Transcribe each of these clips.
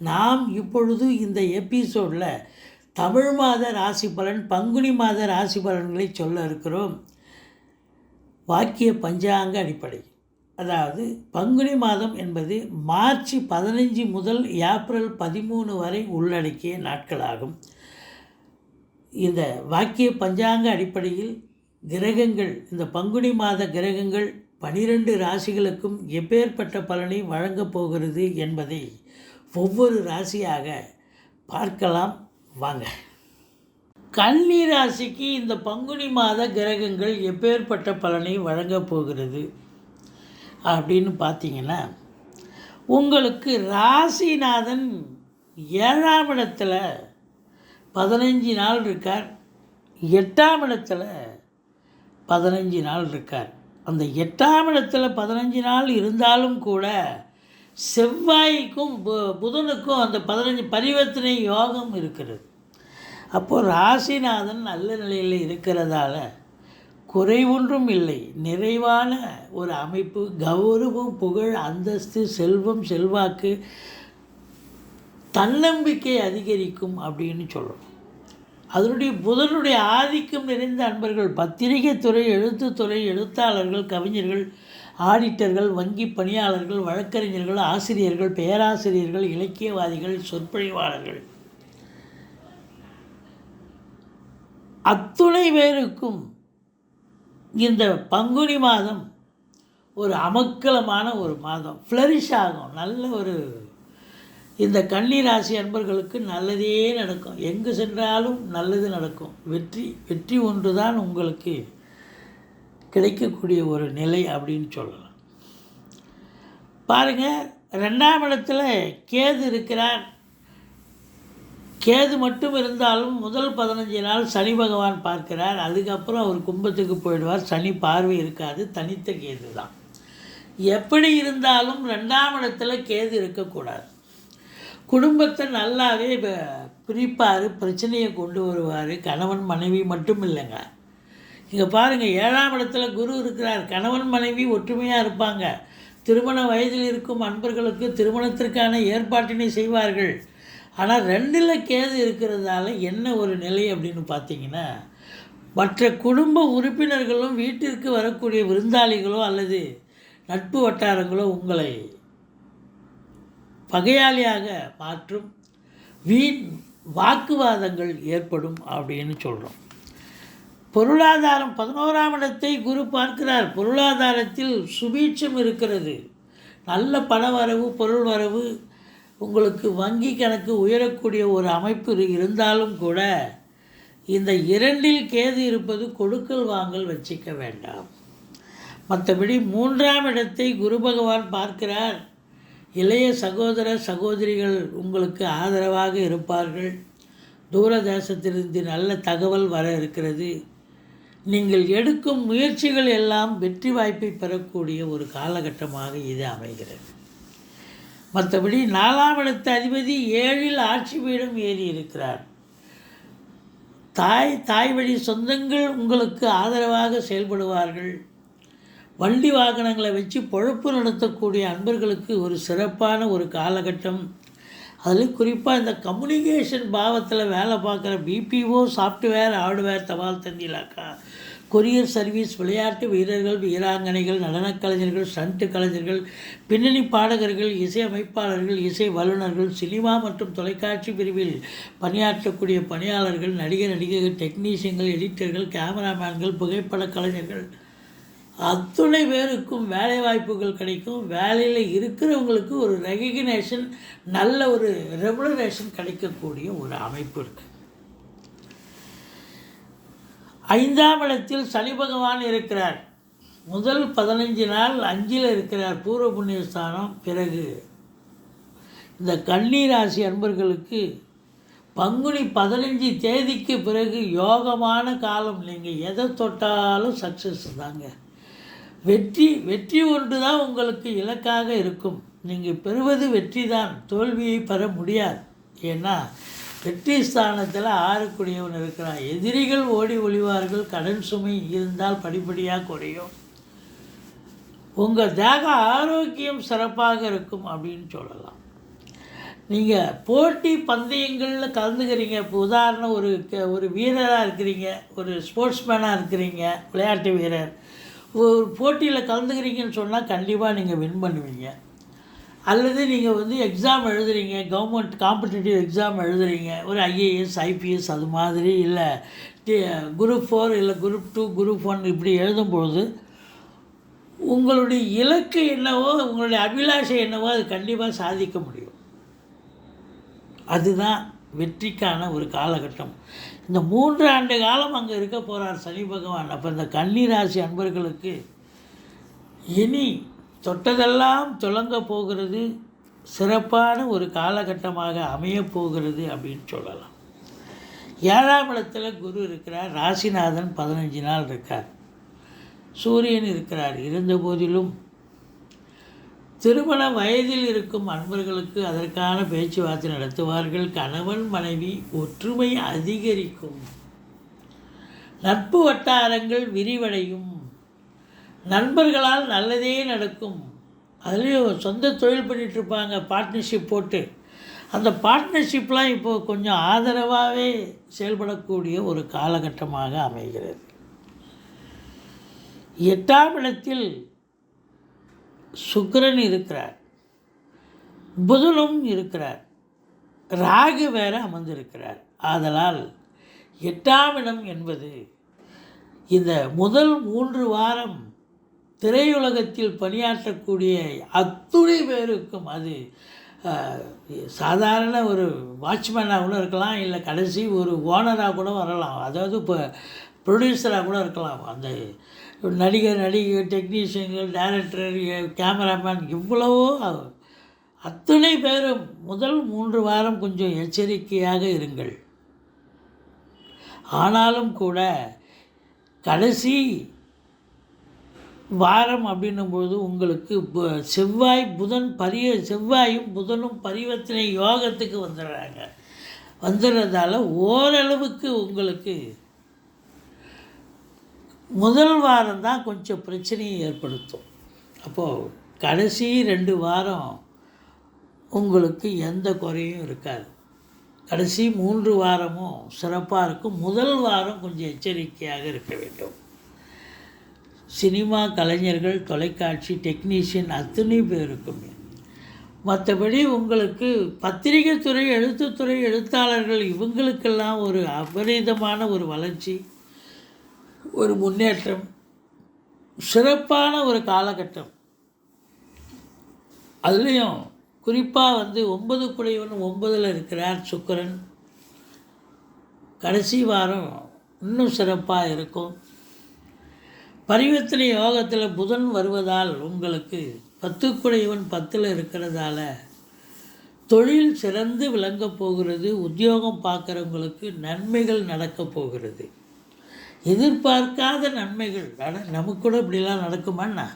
நாம் இப்பொழுது இந்த எபிசோடில் தமிழ் மாத ராசி பலன் பங்குனி மாத ராசி பலன்களை சொல்ல இருக்கிறோம். வாக்கிய பஞ்சாங்க அடிப்படை. அதாவது பங்குனி மாதம் என்பது மார்ச் பதினஞ்சு முதல் ஏப்ரல் பதிமூணு வரை உள்ளடக்கிய நாட்களாகும். இந்த வாக்கிய பஞ்சாங்க அடிப்படையில் கிரகங்கள் இந்த பங்குனி மாத கிரகங்கள் பனிரெண்டு ராசிகளுக்கும் எப்பேற்பட்ட பலனை வழங்கப் போகிறது என்பதை ஒவ்வொரு ராசியாக பார்க்கலாம். வாங்க. கன்னி ராசிக்கு இந்த பங்குனி மாத கிரகங்கள் எப்பேற்பட்ட பலனை வழங்கப் போகிறது அப்படின்னு பார்த்தீங்கன்னா உங்களுக்கு ராசிநாதன் ஏழாம் இடத்துல பதினஞ்சு நாள் இருக்கார். எட்டாம் இடத்துல பதினஞ்சு நாள் இருக்கார். அந்த எட்டாம் இடத்துல பதினஞ்சு நாள் இருந்தாலும் கூட செவ்வாய்க்கும் பு- புதனுக்கும் அந்த பதினஞ்சு பரிவர்த்தனை யோகம் இருக்கிறது. அப்போது ராசிநாதன் நல்ல நிலையில் இருக்கிறதால குறை ஒன்றும் இல்லை. நிறைவான ஒரு அமைப்பு கௌரவம் புகழ் அந்தஸ்து செல்வம் செல்வாக்கு தன்னம்பிக்கை அதிகரிக்கும் அப்படின்னு சொல்லணும். அதனுடைய புதனுடைய ஆதிக்கம் நிறைந்த அன்பர்கள் பத்திரிகை துறை எழுத்துத்துறை எழுத்தாளர்கள் கவிஞர்கள் ஆடிட்டர்கள் வங்கி பணியாளர்கள் வழக்கறிஞர்கள் ஆசிரியர்கள் பேராசிரியர்கள் இலக்கியவாதிகள் சொற்பொழிவாளர்கள். அத்துணை பேருக்கும் இந்த பங்குனி மாதம் ஒரு அமக்கலமான ஒரு மாதம். ஃப்ளரிஷ் ஆகும். நல்ல ஒரு இந்த கன்னி ராசி அன்பர்களுக்கு நல்லதே நடக்கும். எங்கு சென்றாலும் நல்லது நடக்கும். வெற்றி வெற்றி ஒன்று தான் உங்களுக்கு கிடைக்கக்கூடிய ஒரு நிலை அப்படின்னு சொல்லலாம். பாருங்கள் ரெண்டாம் இடத்துல கேது இருக்கிறார். கேது மட்டும் இருந்தாலும் முதல் பதினஞ்சு நாள் சனி பகவான் பார்க்கிறார். அதுக்கப்புறம் அவர் கும்பத்துக்கு போயிடுவார். சனி பார்வை இருக்காது தனித்த கேது தான். எப்படி இருந்தாலும் ரெண்டாம் இடத்துல கேது இருக்கக்கூடாது. குடும்பத்தை நல்லாவே பிரிப்பார் பிரச்சனையை கொண்டு வருவார். கணவன் மனைவி மட்டும் இல்லைங்க. இங்கே பாருங்கள் ஏழாம் இடத்துல குரு இருக்கிறார். கணவன் மனைவி ஒற்றுமையாக இருப்பாங்க. திருமண வயதில் இருக்கும் அன்பர்களுக்கு திருமணத்திற்கான ஏற்பாட்டினை செய்வார்கள். ஆனால் ரெண்டில் கேது இருக்கிறதால என்ன ஒரு நிலை அப்படின்னு பார்த்தீங்கன்னா மற்ற குடும்ப உறுப்பினர்களும் வீட்டிற்கு வரக்கூடிய விருந்தாளிகளோ அல்லது நட்பு வட்டாரங்களோ உங்களை பகையாளியாக மாற்றும். வீண் வாக்குவாதங்கள் ஏற்படும் அப்படின்னு சொல்கிறோம் பொருளாதாரம் பதினோராம் இடத்தை குரு பார்க்கிறார். பொருளாதாரத்தில் சுபீட்சம் இருக்கிறது. நல்ல பண வரவு பொருள் வரவு உங்களுக்கு வங்கி கணக்கு உயரக்கூடிய ஒரு அமைப்பு இருந்தாலும் கூட இந்த இரண்டில் கேது இருப்பது கொடுக்கல் வாங்கல் வச்சிக்க வேண்டாம். மற்றபடி மூன்றாம் இடத்தை குரு பகவான் பார்க்கிறார். இளைய சகோதர சகோதரிகள் உங்களுக்கு ஆதரவாக இருப்பார்கள். தூரதேசத்திலிருந்து நல்ல தகவல் வர இருக்கிறது. நீங்கள் எடுக்கும் முயற்சிகள் எல்லாம் வெற்றி வாய்ப்பை பெறக்கூடிய ஒரு காலகட்டமாக இது அமைகிறது. மற்றபடி நாலாம் இடத்து அதிபதி ஏழில் ஆட்சி பீடம் ஏறி இருக்கிறார். தாய் தாய் வழி சொந்தங்கள் உங்களுக்கு ஆதரவாக செயல்படுவார்கள். வண்டி வாகனங்களை வச்சு பொழப்பு நடத்தக்கூடிய அன்பர்களுக்கு ஒரு சிறப்பான ஒரு காலகட்டம். அதுலேயும் குறிப்பாக இந்த கம்யூனிகேஷன் பாவத்தில் வேலை பார்க்குற பிபிஓ சாஃப்ட்வேர் ஹார்ட்வேர் தபால் தந்திலாக்கா. கொரியர் சர்வீஸ் விளையாட்டு வீரர்கள் வீராங்கனைகள் நடனக் கலைஞர்கள் ஸ்டண்ட் கலைஞர்கள் பின்னணி பாடகர்கள் இசை அமைப்பாளர்கள் இசை வல்லுநர்கள் சினிமா மற்றும் தொலைக்காட்சி பிரிவில் பணியாற்றக்கூடிய பணியாளர்கள் நடிகர் நடிகைகள் டெக்னீஷியன்கள் எடிட்டர்கள் கேமராமேன்கள் புகைப்பட கலைஞர்கள். அத்துணை பேருக்கும் வேலை வாய்ப்புகள் கிடைக்கும். வேலையில் இருக்கிறவங்களுக்கு ஒரு ரெகக்னேஷன் நல்ல ஒரு ரெகுலரேஷன் கிடைக்கக்கூடிய ஒரு அமைப்பு இருக்குது ஐந்தாம் இடத்தில் சனி பகவான் இருக்கிறார். முதல் பதினஞ்சு நாள் அஞ்சில் இருக்கிறார் பூர்வ புண்ணியஸ்தானம். பிறகு இந்த கன்னி அன்பர்களுக்கு பங்குனி பதினஞ்சு தேதிக்கு பிறகு யோகமான காலம். நீங்கள் எதை தொட்டாலும் சக்ஸஸ் தாங்க. வெற்றி வெற்றி ஒன்று தான் உங்களுக்கு இலக்காக இருக்கும். நீங்கள் பெறுவது வெற்றி தான். தோல்வியை பெற முடியாது. ஏன்னா வெற்றி ஸ்தானத்தில் ஆறக்கூடியவன் இருக்கிறான். எதிரிகள் ஓடி ஒளிவார்கள். கடன் சுமை இருந்தால் படிப்படியாக குறையும். உங்கள் தேக ஆரோக்கியம் சிறப்பாக இருக்கும் அப்படின்னு சொல்லலாம். நீங்கள் போட்டி பந்தயங்களில் கலந்துக்கிறீங்க. இப்போ உதாரணம் ஒரு க- ஒரு வீரராக இருக்கிறீங்க. ஒரு ஸ்போர்ட்ஸ்மேனாக இருக்கிறீங்க. விளையாட்டு வீரர். ஒரு போட்டியில் கலந்துக்கிறீங்கன்னு சொன்னால் கண்டிப்பாக நீங்கள் வின் பண்ணுவீங்க. அல்லது நீங்கள் வந்து எக்ஸாம் எழுதுறீங்க கவர்மெண்ட் காம்படிட்டிவ் எக்ஸாம் எழுதுறீங்க ஒரு ஐஏஎஸ் ஐபிஎஸ் அது மாதிரி இல்லை குரூப் ஃபோர் இல்லை குரூப் டூ குரூப் ஒன் இப்படி எழுதும்பொழுது உங்களுடைய இலக்கு என்னவோ உங்களுடைய அபிலாஷை என்னவோ அது கண்டிப்பாக சாதிக்க முடியும். அதுதான் வெற்றிக்கான ஒரு காலகட்டம். இந்த மூன்று ஆண்டு காலம் அங்கே இருக்க போகிறார் சனி பகவான். அப்போ இந்த கன்னிராசி அன்பர்களுக்கு இனி தொட்டதெல்லாம் துலங்க போகிறது சிறப்பான ஒரு காலகட்டமாக அமையப் போகிறது அப்படின்னு சொல்லலாம். ஏழாம் இடத்துல குரு இருக்கிறார் ராசிநாதன் பதினஞ்சு நாள் இருக்கார். சூரியன் இருக்கிறார். இருந்த போதிலும் திருமண வயதில் இருக்கும் அன்பர்களுக்கு அதற்கான பேச்சுவார்த்தை நடத்துவார்கள். கணவன் மனைவி ஒற்றுமை அதிகரிக்கும். நட்பு வட்டாரங்கள் விரிவடையும். நண்பர்களால் நல்லதே நடக்கும். அதுலேயும் சொந்த தொழில் பண்ணிட்டு இருப்பாங்க பார்ட்னர்ஷிப் போட்டு. அந்த பார்ட்னர்ஷிப்லாம் இப்போது கொஞ்சம் ஆதரவாகவே செயல்படக்கூடிய ஒரு காலகட்டமாக அமைகிறது. எட்டாம் இடத்தில் சுக்கிரன் இருக்கிறார். புதனும் இருக்கிறார். ராகு வேற அமர்ந்திருக்கிறார். ஆதலால் எட்டாம் இடம் என்பது இந்த முதல் மூன்று வாரம் திரையுலகத்தில் பணியாற்றக்கூடிய அத்துணை பேருக்கும் அது சாதாரண ஒரு வாட்ச்மேனாக கூட இருக்கலாம் இல்லை கடைசி ஒரு ஓனராக கூட வரலாம். அதாவது இப்போ ப்ரொடியூசராக கூட இருக்கலாம். அந்த நடிகர் நடிகை டெக்னீஷியன்கள் டைரக்டர் கேமராமேன் இவ்வளவோ அத்தனை பேரும் முதல் மூன்று வாரம் கொஞ்சம் எச்சரிக்கையாக இருங்கள். ஆனாலும் கூட கடைசி வாரம் அப்படின்னும்போது உங்களுக்கு செவ்வாய் புதன் பரிய செவ்வாயும் புதனும் பரிவர்த்தனை யோகத்துக்கு வந்துடுறாங்க. வந்துடுறதால ஓரளவுக்கு உங்களுக்கு முதல் வாரம் தான் கொஞ்சம் பிரச்சனையை ஏற்படுத்தும். அப்போது கடைசி ரெண்டு வாரம் உங்களுக்கு எந்த குறையும் இருக்காது. கடைசி மூன்று வாரமும் சிறப்பாக இருக்கும். முதல் வாரம் கொஞ்சம் எச்சரிக்கையாக இருக்க வேண்டும். சினிமா கலைஞர்கள் தொலைக்காட்சி டெக்னீஷியன் அத்தனை பேருக்குமே. மற்றபடி உங்களுக்கு பத்திரிகை துறை எழுத்துத்துறை எழுத்தாளர்கள் இவங்களுக்கெல்லாம் ஒரு அபரிதமான ஒரு வளர்ச்சி. ஒரு முன்னேற்றம் சிறப்பான ஒரு காலகட்டம். அதுலேயும் குறிப்பாக வந்து ஒன்பது குடையவன் ஒன்பதில் இருக்கிறார் சுக்கிரன். கடைசி வாரம் இன்னும் சிறப்பாக இருக்கும். பரிவர்த்தனை யோகத்தில் புதன் வருவதால் உங்களுக்கு பத்துக்குடையவன் பத்தில் இருக்கிறதால தொழில் சிறந்து விளங்கப் போகிறது உத்தியோகம் பார்க்குறவங்களுக்கு நன்மைகள் நடக்கப் போகிறது. எதிர்பார்க்காத நன்மைகள். நட நமக்கு கூட இப்படிலாம் நடக்குமாண்ணா?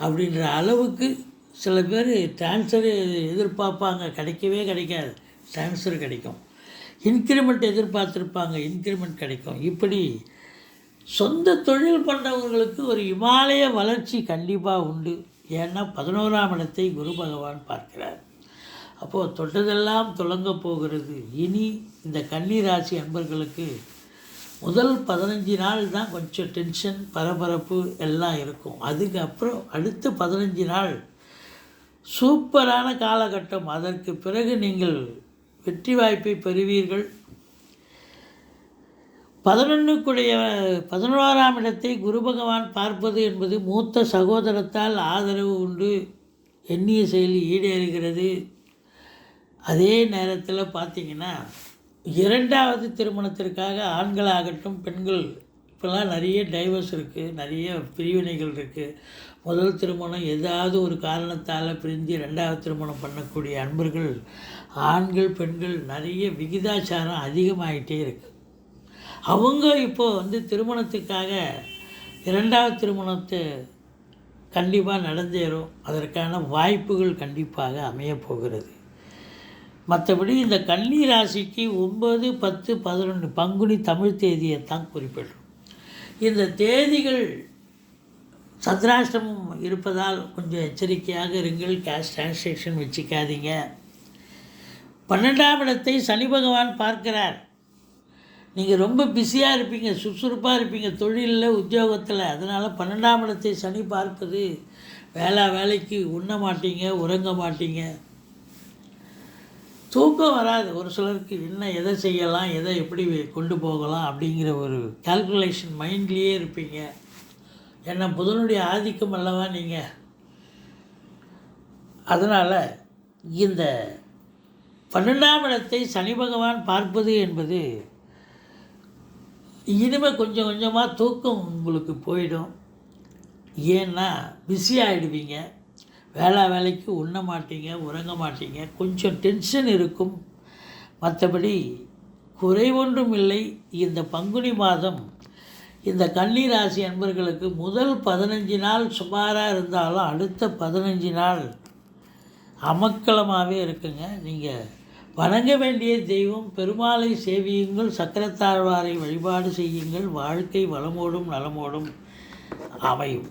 அப்படின்ற அளவுக்கு சில பேர் டிரான்ஸ்ஃபர் எதிர்பார்ப்பாங்க. கிடைக்கவே கிடைக்காது. ட்ரான்ஸ்ஃபர் கிடைக்கும். இன்க்ரிமெண்ட் எதிர்பார்த்துருப்பாங்க. இன்க்ரிமெண்ட் கிடைக்கும். இப்படி சொந்த தொழில் பண்ணுறவங்களுக்கு ஒரு இமாலய வளர்ச்சி கண்டிப்பாக உண்டு. ஏன்னா பதினோராம் இடத்தை குரு பகவான் பார்க்கிறார். அப்போது தொட்டதெல்லாம் துலங்க போகிறது. இனி இந்த கன்னி ராசி அன்பர்களுக்கு முதல் பதினஞ்சு நாள் தான் கொஞ்சம் டென்ஷன் பரபரப்பு எல்லாம் இருக்கும். அதுக்கப்புறம் அடுத்த பதினஞ்சு நாள் சூப்பரான காலகட்டம். அதற்கு பிறகு நீங்கள் வெற்றி வாய்ப்பை பெறுவீர்கள். பதினொன்றுக்குடைய பதினோராம் இடத்தை குரு பகவான் பார்ப்பது என்பது மூத்த சகோதரத்தால் ஆதரவு உண்டு. எண்ணிய செயல் ஈடேறுகிறது. அதே நேரத்தில் பார்த்தீங்கன்னா இரண்டாவது திருமணத்திற்காக ஆண்களாகட்டும் பெண்கள் இப்போல்லாம் நிறைய டைவர்ஸ் இருக்குது நிறைய பிரிவினைகள் இருக்குது முதல் திருமணம் ஏதாவது ஒரு காரணத்தால் பிரிஞ்சு ரெண்டாவது திருமணம் பண்ணக்கூடிய அன்பர்கள் ஆண்கள் பெண்கள் நிறைய விகிதாச்சாரம் அதிகமாகிட்டே இருக்குது அவங்க இப்போ வந்து திருமணத்துக்காக இரண்டாவது திருமணத்தை கண்டிப்பாக நடந்தேறும். அதற்கான வாய்ப்புகள் கண்டிப்பாக அமையப் போகிறது. மற்றபடி இந்த கன்னி ராசிக்கு ஒம்பது பத்து பதினொன்று பங்குனி தமிழ் தேதியை தான் குறிப்பிடுறோம் இந்த தேதிகள் சந்திராஷ்டமம் இருப்பதால் கொஞ்சம் எச்சரிக்கையாக இருங்கள். கேஷ் டிரான்சாக்ஷன் வச்சுக்காதீங்க. பன்னெண்டாம் இடத்தை சனி பகவான் பார்க்கிறார். நீங்கள் ரொம்ப பிஸியாக இருப்பீங்க சுறுசுறுப்பாக இருப்பீங்க தொழிலில் உத்தியோகத்தில். அதனால் பன்னெண்டாம் இடத்தை சனி பார்ப்பது வேளா வேலைக்கு உண்ண மாட்டீங்க உறங்க மாட்டீங்க. தூக்கம் வராது. ஒரு சிலருக்கு என்ன எதை செய்யலாம் எதை எப்படி கொண்டு போகலாம் அப்படிங்கிற ஒரு கால்குலேஷன் மைண்ட்லேயே இருப்பீங்க. ஏன்னா புதனுடைய ஆதிக்கம் அல்லவா நீங்கள் அதனால் இந்த பன்னெண்டாம் இடத்தை சனி பகவான் பார்ப்பது என்பது இனிமேல் கொஞ்சம் கொஞ்சமாக தூக்கம் உங்களுக்கு போயிடும். ஏன்னா பிஸி ஆகிடுவீங்க வேளா வேலைக்கு உண்ண மாட்டீங்க உறங்க மாட்டீங்க கொஞ்சம் டென்ஷன் இருக்கும். மற்றபடி குறைவொன்றும் இல்லை. இந்த பங்குனி மாதம் இந்த கன்னி ராசி அன்பர்களுக்கு முதல் பதினஞ்சு நாள் சுமாராக இருந்தாலும் அடுத்த பதினஞ்சு நாள் அமக்கலமாகவே இருக்குங்க. நீங்கள் வணங்க வேண்டிய தெய்வம் பெருமாளை சேவியுங்கள் சக்கரத்தாழ்வாரை வழிபாடு செய்யுங்கள் வாழ்க்கை வளமோடும் நலமோடும் அமையும்.